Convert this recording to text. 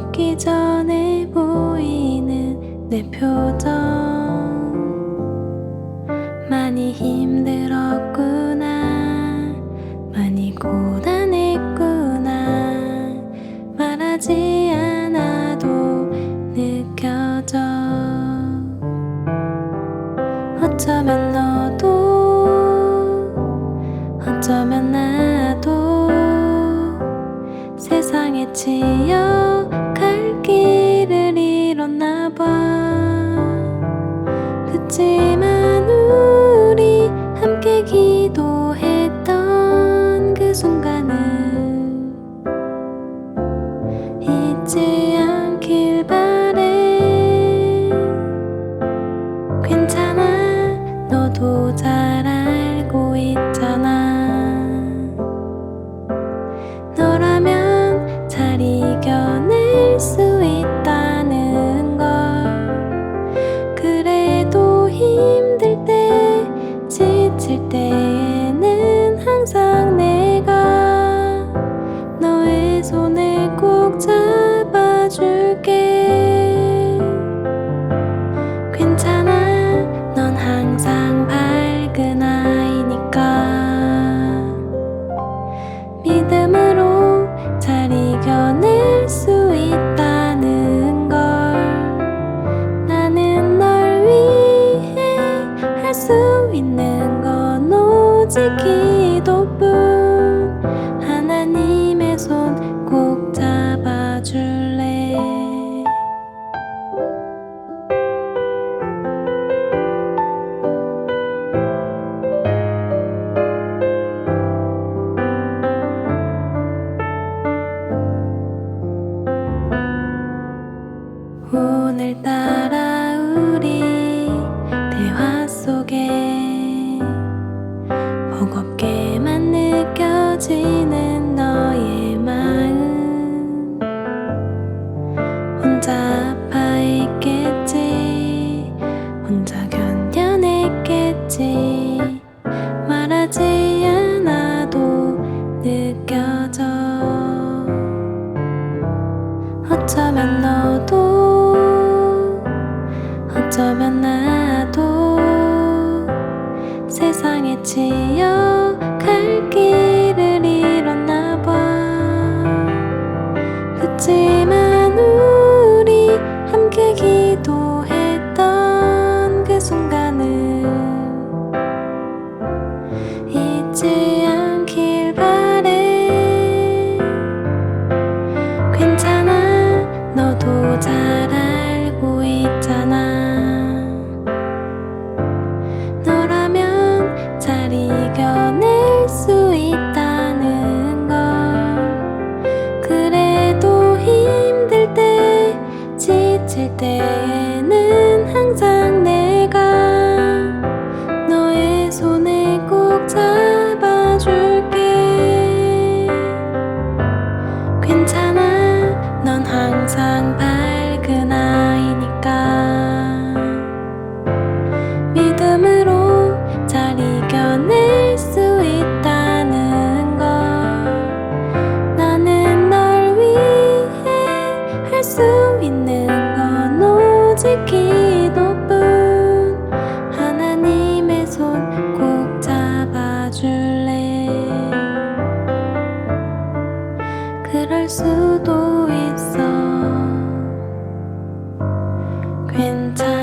걷기 전에 보이는 내 표정. 많이 힘들었구나. 많이 고단했구나. 말하지 않아도 느껴져. 어쩌면 너도 어쩌면 나도 세상에 지어 그쯤은 있는 건 오직 기도뿐. 하나님의 손 꼭 잡아줄래? 오늘따라 우리 지낸 너의 마음. 혼자 아파 있겠지? 혼자 견뎌냈겠지? 말하지 않아도 느껴져. 어쩌면 나도 세상에 지어 함께 넌 항상 밝은 아이니까. 믿음으로 잘 이겨낼 수 있다는 걸 나는 널 위해 할 수 있는 건 오직 기도뿐 하나님의 손 꼭 잡아줄래? 그럴 수 Time.